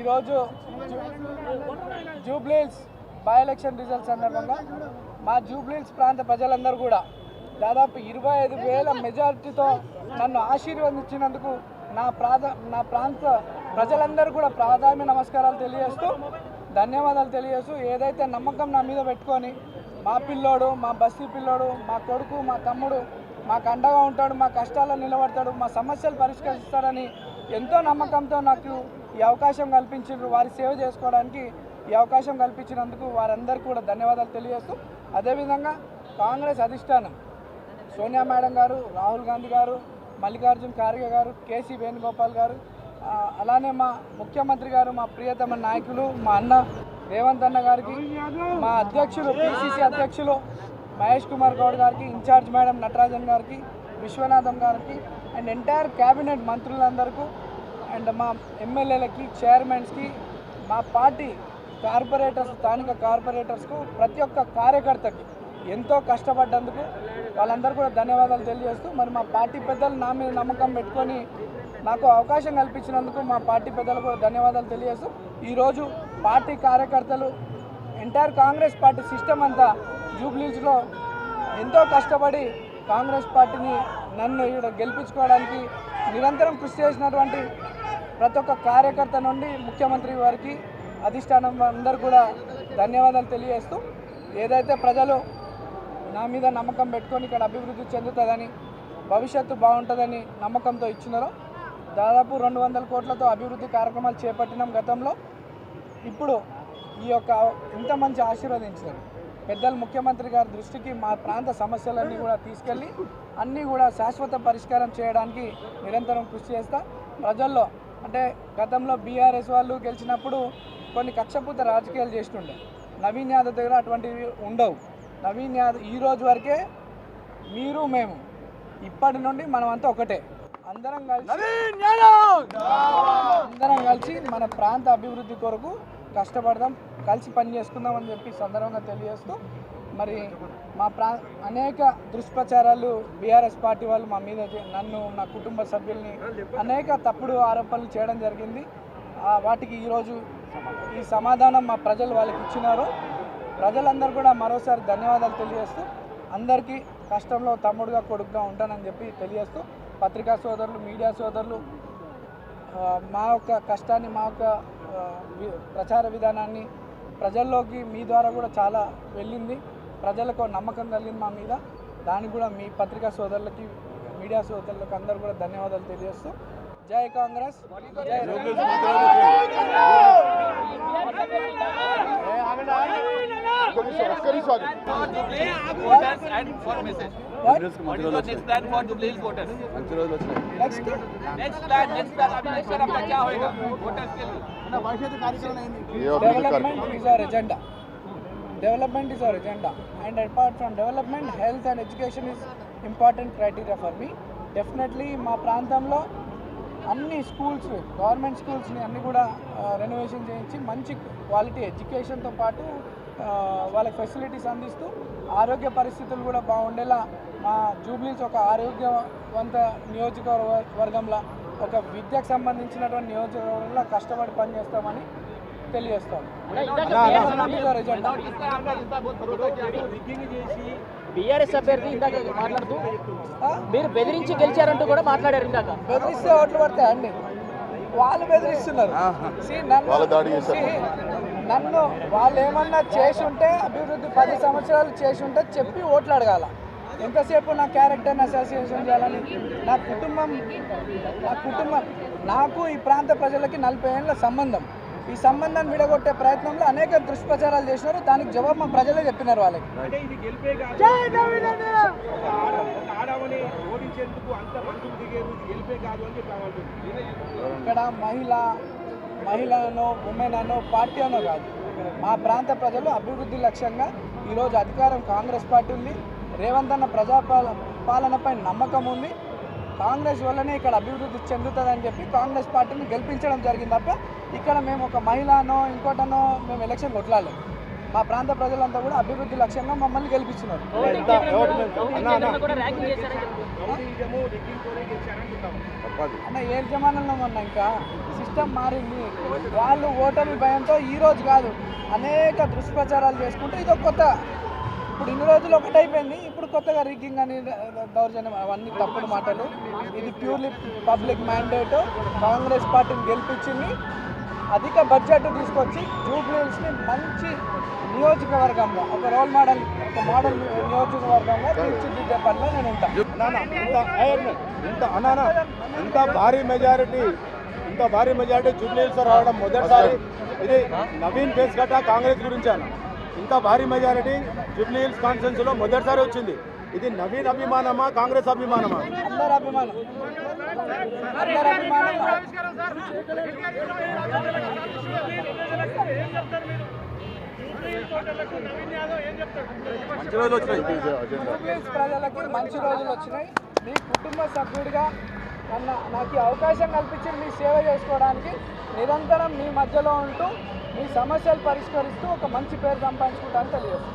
ఈరోజు Jubilee Hills by election results సందర్భంగా మా జూబ్లీహిల్స్ ప్రాంత ప్రజలందరూ కూడా దాదాపు ఇరవై ఐదు వేల మెజారిటీతో నన్ను ఆశీర్వదించినందుకు నా ప్రాధా నా ప్రాంత ప్రజలందరూ కూడా ప్రాధాన్య నమస్కారాలు తెలియజేస్తూ ధన్యవాదాలు తెలియజేస్తూ ఏదైతే నమ్మకం నా మీద పెట్టుకొని మా పిల్లోడు మా బస్తీ పిల్లోడు మా కొడుకు మా తమ్ముడు మాకు అండగా ఉంటాడు మా కష్టాల్లో నిలబడతాడు మా సమస్యలు పరిష్కరిస్తాడని ఎంతో నమ్మకంతో నాకు ఈ అవకాశం కల్పించారు వారి సేవ చేసుకోవడానికి ఈ అవకాశం కల్పించినందుకు వారందరికీ కూడా ధన్యవాదాలు తెలియజేస్తూ అదేవిధంగా కాంగ్రెస్ అధిష్టానం సోనియా మేడం గారు రాహుల్ గాంధీ గారు మల్లికార్జున్ ఖార్గే గారు కేసీ వేణుగోపాల్ గారు అలానే మా ముఖ్యమంత్రి గారు మా ప్రియతమ నాయకులు మా అన్న రేవంత్ అన్న గారికి మా అధ్యక్షులు పిసిసి అధ్యక్షులు మహేష్ కుమార్ గౌడ్ గారికి ఇన్ఛార్జ్ మేడం నటరాజన్ గారికి విశ్వనాథం గారికి అండ్ ఎంటైర్ క్యాబినెట్ మంత్రులందరికీ అండ్ మా ఎమ్మెల్యేలకి చైర్మన్స్కి మా పార్టీ కార్పొరేటర్స్ స్థానిక కార్పొరేటర్స్కు ప్రతి ఒక్క కార్యకర్తకి ఎంతో కష్టపడ్డందుకు వాళ్ళందరూ కూడా ధన్యవాదాలు తెలియజేస్తూ మరి మా పార్టీ పెద్దలు నా మీద నమ్మకం పెట్టుకొని నాకు అవకాశం కల్పించినందుకు మా పార్టీ పెద్దలకు కూడా ధన్యవాదాలు తెలియజేస్తూ ఈరోజు పార్టీ కార్యకర్తలు ఎంటైర్ కాంగ్రెస్ పార్టీ సిస్టమ్ అంతా జూబ్లీస్లో ఎంతో కష్టపడి కాంగ్రెస్ పార్టీని నన్ను ఇక్కడ గెలిపించుకోవడానికి నిరంతరం కృషి చేసినటువంటి ప్రతి ఒక్క కార్యకర్త నుండి ముఖ్యమంత్రి వారికి అధిష్టానం అందరూ కూడా ధన్యవాదాలు తెలియజేస్తూ ఏదైతే ప్రజలు నా మీద నమ్మకం పెట్టుకొని ఇక్కడ అభివృద్ధి చెందుతుందని భవిష్యత్తు బాగుంటుందని నమ్మకంతో ఇచ్చినారో దాదాపు రెండు వందల కోట్లతో అభివృద్ధి కార్యక్రమాలు చేపట్టినాం గతంలో. ఇప్పుడు ఈ యొక్క ఇంత మంచి ఆశీర్వదించారు పెద్దలు ముఖ్యమంత్రి గారి దృష్టికి మా ప్రాంత సమస్యలన్నీ కూడా తీసుకెళ్ళి అన్నీ కూడా శాశ్వత పరిష్కారం చేయడానికి నిరంతరం కృషి చేస్తా ప్రజల్లో అంటే గతంలో బీఆర్ఎస్ వాళ్ళు గెలిచినప్పుడు కొన్ని కక్షపూత రాజకీయాలు చేస్తుండే. నవీన్ యాదవ్ దగ్గర అటువంటివి ఉండవు. నవీన్ యాదవ్ ఈ రోజు వరకే మీరు మేము ఇప్పటి నుండి మనం అంతా ఒకటే. అందరం కలిసి అందరం కలిసి మన ప్రాంత అభివృద్ధి కొరకు కష్టపడదాం కలిసి పని చేసుకుందాం అని చెప్పి సందర్భంగా తెలియజేస్తూ మరి మా ప్రా అనేక దుష్ప్రచారాలు బీఆర్ఎస్ పార్టీ వాళ్ళు మా మీద నన్ను నా కుటుంబ సభ్యుల్ని అనేక తప్పుడు ఆరోపణలు చేయడం జరిగింది. వాటికి ఈరోజు ఈ సమాధానం మా ప్రజలు వాళ్ళకి ఇచ్చినారు. ప్రజలందరూ కూడా మరోసారి ధన్యవాదాలు తెలియజేస్తూ అందరికీ కష్టంలో తమ్ముడుగా కొడుకుగా ఉంటానని చెప్పి తెలియజేస్తూ పత్రికా సోదరులు మీడియా సోదరులు మా యొక్క కష్టాన్ని మా యొక్క ప్రచార విధానాన్ని ప్రజల్లోకి మీ ద్వారా కూడా చాలా వెళ్ళింది. ప్రజలకు నమ్మకం కలిగింది మా మీద. దానికి కూడా మీ పత్రికా సోదరులకి మీడియా సోదరులకు అందరూ కూడా ధన్యవాదాలు తెలియజేస్తూ జై కాంగ్రెస్ జై message. Development is our agenda. And apart our development And apart from development, health and education is definitely మా ప్రాంతంలో అన్ని స్కూల్స్ గవర్నమెంట్ స్కూల్స్ని అన్ని కూడా రెనోవేషన్ చేయించి మంచి క్వాలిటీ ఎడ్యుకేషన్తో పాటు వాళ్ళకి ఫెసిలిటీస్ అందిస్తూ ఆరోగ్య పరిస్థితులు కూడా బాగుండేలా మా జూబ్లీస్ ఒక ఆరోగ్యవంత నియోజకవర్గంలో ఒక విద్యకు సంబంధించినటువంటి నియోజకవర్గంలో కష్టపడి పనిచేస్తామని తెలియజేస్తాం. బీఆర్ఎస్ అభ్యర్థి ఇందాక మాట్లాడుతూ? మీరు బెదిరించి గెలిచారంటూ కూడా మాట్లాడారు ఇందాక. బెదిరిస్తే ఓట్లు పడతాయండి వాళ్ళు బెదిరిస్తున్నారు. నన్ను వాళ్ళు ఏమన్నా చేసి ఉంటే అభివృద్ధి పది సంవత్సరాలు చేసి ఉంటే చెప్పి ఓట్లు అడగాల. ఎంతసేపు నా క్యారెక్టర్ని అసోసియేషన్ చేయాలని? నా కుటుంబం నా కుటుంబం నాకు ఈ ప్రాంత ప్రజలకి నలభై ఏళ్ళ సంబంధం. ఈ సంబంధాన్ని విడగొట్టే ప్రయత్నంలో అనేక దుష్ప్రచారాలు చేసినారు. దానికి జవాబు మా ప్రజలే చెప్పినారు వాళ్ళకి. ఇక్కడ మహిళ మహిళ అనో ఉమెన్ అనో పార్టీ అనో కాదు. మా ప్రాంత ప్రజలు అభివృద్ధి లక్ష్యంగా ఈరోజు అధికారం కాంగ్రెస్ పార్టీ ఉంది. రేవంత్ అన్న ప్రజాపాల పాలనపై నమ్మకం ఉంది. కాంగ్రెస్ వల్లనే ఇక్కడ అభివృద్ధి చెందుతుందని చెప్పి కాంగ్రెస్ పార్టీని గెలిపించడం జరిగింది తప్ప ఇక్కడ మేము ఒక మహిళనో ఇంకోటనో మేము ఎలక్షన్ కొట్లాలి మా ప్రాంత ప్రజలంతా కూడా అభివృద్ధి లక్ష్యంగా మమ్మల్ని చేశారని అన్న ఏ జమానంలో మొన్న ఇంకా సిస్టమ్ మారింది. వాళ్ళు ఓటమి భయంతో ఈ రోజు కాదు అనేక దుష్ప్రచారాలు చేసుకుంటూ ఇది ఒక కొత్త ఇప్పుడు ఇన్ని రోజులు ఒకటైపోయింది ఇప్పుడు కొత్తగా రిగ్గింగ్ అని దౌర్జన్యం అవన్నీ తప్పుడు మాటలు. ఇది ప్యూర్లీ పబ్లిక్ మ్యాండేట్ కాంగ్రెస్ పార్టీని గెలిపించింది. అధిక బడ్జెట్ తీసుకొచ్చి జూబ్లీస్ని మంచి నియోజకవర్గంలో ఒక రోల్ మోడల్ ఒక మోడల్ నియోజకవర్గంలో తీర్చిదిద్దే పనిలో నేను ఉంటాను ఇంత అనానా? ఇంత భారీ మెజారిటీ ఇంత భారీ మెజారిటీ జూబ్లీహిల్స్ రావడం మొదటిసారి. ఇది నవీన్ ఫేస్ గట్ట కాంగ్రెస్ గురించి అన్న. ఇంత భారీ మెజారిటీ జూబ్లీహిల్స్ కాన్ఫరెన్స్లో మొదటిసారి వచ్చింది. ఇది నవీన్ అభిమానమా కాంగ్రెస్ అభిమానమా? అందరు అభిమానం. అందరు అభిమానం. మంచి రోజులు వచ్చినాయి. ప్రజలకి మంచి రోజులు వచ్చినాయి. మీ కుటుంబ సభ్యుడిగా నన్ను నాకు ఈ అవకాశం కల్పించి మీ సేవ చేసుకోవడానికి నిరంతరం మీ మధ్యలో ఉంటూ మీ సమస్యలు పరిష్కరిస్తూ ఒక మంచి పేరు సంపాదించుకుంటాను తెలియదు